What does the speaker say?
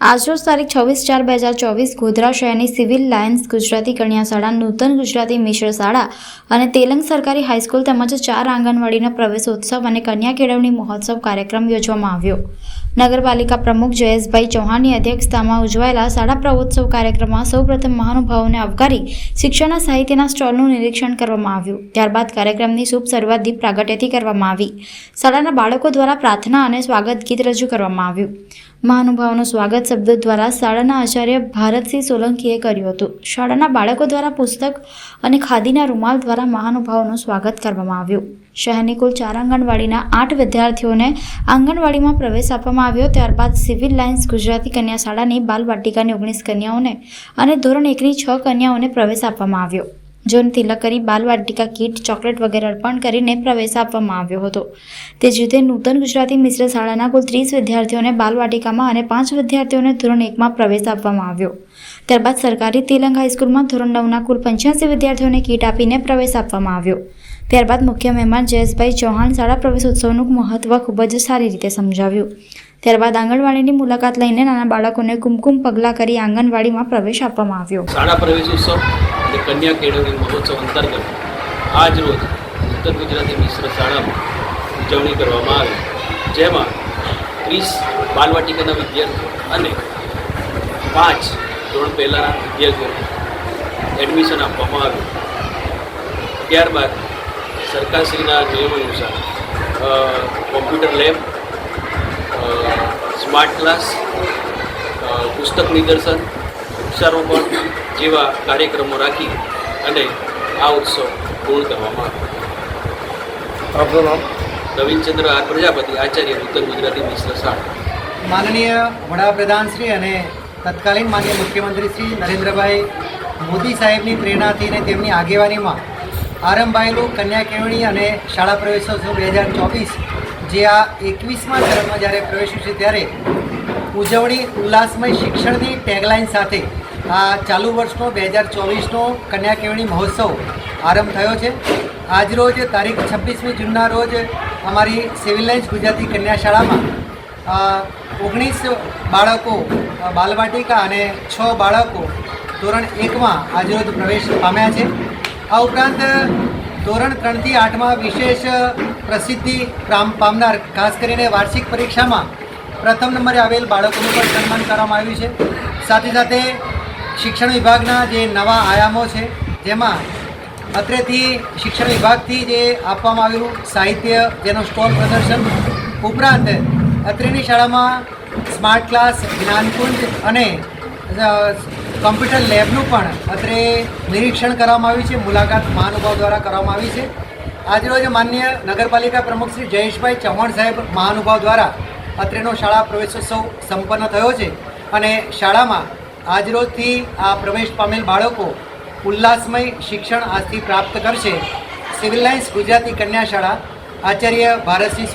આજરોજ તારીખ છવ્વીસ ચાર બે હજાર ચોવીસ ગોધરા શહેરની સિવિલ લાયન્સ ગુજરાતી કન્યા શાળા, નૂતન ગુજરાતી મિશ્ર શાળા અને તેલંગ સરકારી હાઈસ્કૂલ તેમજ ચાર આંગણવાડીના પ્રવેશોત્સવ અને કન્યા કેળવણી મહોત્સવ કાર્યક્રમ યોજવામાં આવ્યો. નગરપાલિકા પ્રમુખ જયેશભાઈ ચૌહાણની અધ્યક્ષતામાં ઉજવાયેલા શાળા પ્રવોત્સવ કાર્યક્રમમાં સૌપ્રથમ મહાનુભાવોને આવકારી શિક્ષણના સાહિત્યના સ્ટોલનું નિરીક્ષણ કરવામાં આવ્યું. ત્યારબાદ કાર્યક્રમની શુભ શરૂઆત દીપ પ્રાગટ્યથી કરવામાં આવી. શાળાના બાળકો દ્વારા પ્રાર્થના અને સ્વાગત ગીત રજૂ કરવામાં આવ્યું. મહાનુભાવોનું સ્વાગત શબ્દો દ્વારા શાળાના આચાર્ય ભારતસિંહ સોલંકીએ કર્યું હતું. શાળાના બાળકો દ્વારા પુસ્તક અને ખાદીના રૂમાલ દ્વારા મહાનુભાવોનું સ્વાગત કરવામાં આવ્યું. શહેરની કુલ ચાર આંગણવાડીના આઠ વિદ્યાર્થીઓને આંગણવાડીમાં પ્રવેશ આપવામાં આવ્યો. ત્યારબાદ સિવિલ લાઇન્સ ગુજરાતી કન્યા શાળાની બાલવાટિકાની ઓગણીસ કન્યાઓને અને ધોરણ એકની છ કન્યાઓને પ્રવેશ આપવામાં આવ્યો. જોન તિલક કરી બાલવાટિકા કીટ, ચોકલેટ વગેરે અર્પણ કરીને પ્રવેશ આપવામાં આવ્યો હતો. તે જ રીતે નૂતન ગુજરાતી મિશ્ર શાળાના કુલ ત્રીસ વિદ્યાર્થીઓને બાલવાટિકામાં અને પાંચ વિદ્યાર્થીઓને ધોરણ એકમાં પ્રવેશ આપવામાં આવ્યો. ત્યારબાદ સરકારી તેલંગ હાઈસ્કૂલમાં ધોરણ નવના કુલ પંચ્યાસી વિદ્યાર્થીઓને કીટ આપીને પ્રવેશ આપવામાં આવ્યો. ત્યારબાદ મુખ્ય મહેમાન જયેશભાઈ ચૌહાણ શાળા પ્રવેશોત્સવનું મહત્વ ખૂબ જ સારી રીતે સમજાવ્યું. ત્યારબાદ આંગણવાડીની મુલાકાત લઈને નાના બાળકોને કુમકુમ પગલાં કરી આંગણવાડીમાં પ્રવેશ આપવામાં આવ્યો. શાળા પ્રવેશ ઉત્સવ અને કન્યા કેળવણી મહોત્સવ અંતર્ગત આજ રોજ ઉત્તર ગુજરાતી મિશ્ર શાળામાં ઉજવણી કરવામાં આવી. જેમાં ત્રીસ બાલવાટિકાના વિદ્યાર્થીઓ અને પાંચ ધોરણ પહેલાંના વિદ્યાર્થીઓને એડમિશન આપવામાં આવ્યું. ત્યારબાદ સરકારશ્રીના નિયમ અનુસાર કોમ્પ્યુટર લેબ સ્માર્ટ ક્લાસ પુસ્તક નિદર્શન વૃક્ષારોપણ જેવા કાર્યક્રમો રાખી અને આ ઉત્સવ પૂર્ણ કરવામાં આવ્યો. આપનું નામ? રવિચંદ્ર આર પ્રજાપતિ આચાર્ય ઉત્તર ગુજરાતી મિશ્ર શાળા. માનનીય વડાપ્રધાન શ્રી અને તત્કાલીન માનનીય મુખ્યમંત્રી શ્રી નરેન્દ્રભાઈ મોદી સાહેબની પ્રેરણાથી અને તેમની આગેવાનીમાં આરંભાયેલું કન્યા કેળવણી અને શાળા પ્રવેશોત્સવ બે હજાર ચોવીસ, જે આ એકવીસમાં ધોરણમાં જ્યારે પ્રવેશ્યું છે ત્યારે ઉજવણી ઉલ્લાસમય શિક્ષણની ટેગલાઇન સાથે આ ચાલુ વર્ષનો બે હજાર ચોવીસનો કન્યા કેળવણી મહોત્સવ આરંભ થયો છે. આજરોજ તારીખ છવ્વીસમી જૂનના રોજ અમારી સિવિલ લાઇન્સ ગુજરાતી કન્યા શાળામાં ઓગણીસ બાળકો બાલવાટિકા અને છ બાળકો ધોરણ એકમાં આજરોજ પ્રવેશ પામ્યા છે. આ ઉપરાંત, ધોરણ ત્રણથી આઠમાં વિશેષ પ્રસિદ્ધિ પામ- પામનાર, ખાસ કરીને વાર્ષિક પરીક્ષામાં પ્રથમ નંબરે આવેલ બાળકોનું પણ સન્માન કરવામાં આવ્યું છે. સાથે સાથે શિક્ષણ વિભાગના જે નવા આયામો છે, જેમાં અત્રેથી શિક્ષણ વિભાગથી જે આપવામાં આવેલું સાહિત્ય, જેનો સ્ટોલ પ્રદર્શન, ઉપરાંત અત્રેની શાળામાં સ્માર્ટ ક્લાસ, જ્ઞાનકુંજ અને કોમ્પ્યુટર લેબનું પણ અત્રે નિરીક્ષણ કરવામાં આવ્યું છે, મુલાકાત મહાનુભાવ દ્વારા કરવામાં આવી છે. આજરોજ માન્ય નગરપાલિકા પ્રમુખ શ્રી જયેશભાઈ ચૌહાણ સાહેબ મહાનુભાવ દ્વારા અત્રેનો શાળા પ્રવેશોત્સવ સંપન્ન થયો છે અને શાળામાં આજરોજથી આ પ્રવેશ પામેલ બાળકો ઉલ્લાસમય શિક્ષણ આજથી પ્રાપ્ત કરશે. સિવિલ લાઇન્સ ગુજરાતી કન્યા શાળા, આચાર્ય ભારતસિંહ